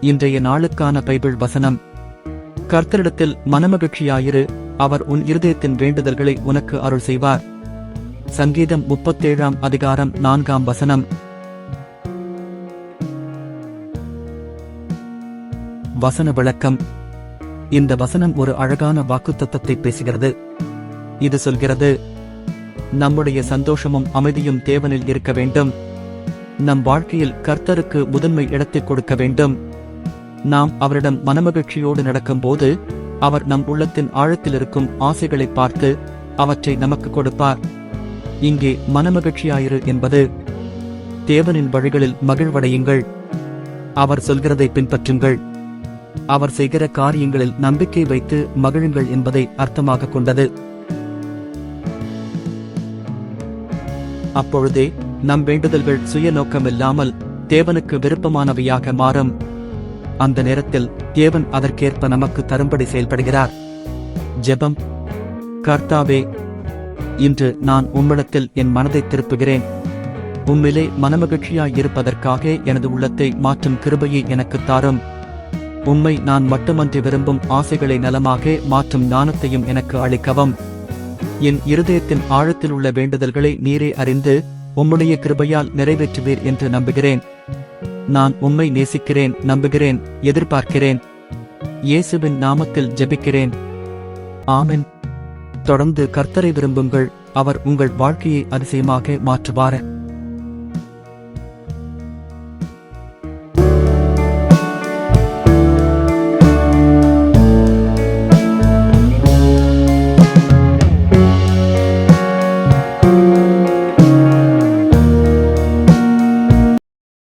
இன்றைய நாளுக்கான பைபிள் வசனம். கர்த்தரிடத்தில் மனமகிழ்ச்சியாயிரு அவர் உன் இருதயத்தின் வேண்டுதல்களை உனக்கு அருள் செய்வார். சங்கீதம் முப்பத்தேழாம் அதிகாரம் நான்காம் வசனம். வசன விளக்கம். இந்த வசனம் ஒரு அழகான வாக்குத்தத்தத்தை பேசுகிறது. இது சொல்கிறது நம்முடைய சந்தோஷமும் அமைதியும் தேவனில் இருக்க வேண்டும். நம் வாழ்க்கையில் கர்த்தருக்கு முதன்மை இடத்தை கொடுக்க வேண்டும். நாம் அவரிடம் மனமகிழ்ச்சியோடு நடக்கும்போது அவர் நம் உள்ளத்தின் ஆழத்தில் இருக்கும் ஆசைகளை பார்த்து அவற்றை நமக்கு கொடுப்பார். இங்கே மனமகிழ்ச்சியாயிரு என்பது தேவனின் வழிகளில் மகிழ்வடையுங்கள். அவர் சொல்கிறதை பின்பற்றுங்கள். அவர் செய்கிற காரியங்களில் நம்பிக்கை வைத்து மகிழுங்கள் என்பதை அர்த்தமாக கொண்டது. அப்பொழுதே நம் வேண்டுதல்கள் சுய நோக்கமில்லாமல் தேவனுக்கு விருப்பமானவையாக மாறும். அந்த நேரத்தில் தேவன் அதற்கேற்ப நமக்கு தரும்படி செயல்படுகிறார். ஜெபம். கர்த்தாவே இன்று நான் உம்மிடத்தில் என் மனதை திருப்புகிறேன். உம்மிலே மனமகிழ்ச்சியாய் இருப்பதற்காக எனது உள்ளத்தை மாற்றும் கிருபையை எனக்குத் தாரும். உம்மை நான் மட்டுமன்றி விரும்பும் ஆசைகளை நலமாக மாற்றும் ஞானத்தையும் எனக்கு அளிக்கவும். என் இருதயத்தின் ஆழத்தில் உள்ள வேண்டுதல்களை நீரே அறிந்து உம்முடைய கிருபையால் நிறைவேற்றுவீர் என்று நம்புகிறேன். நான் உம்மை நேசிக்கிறேன் நம்புகிறேன் எதிர்பார்க்கிறேன். இயேசுவின் நாமத்தில் ஜெபிக்கிறேன். ஆமென். தொடர்ந்து கர்த்தரை விரும்புங்கள் அவர் உங்கள் வாழ்க்கையை அதிசயமாக மாற்றுவார்?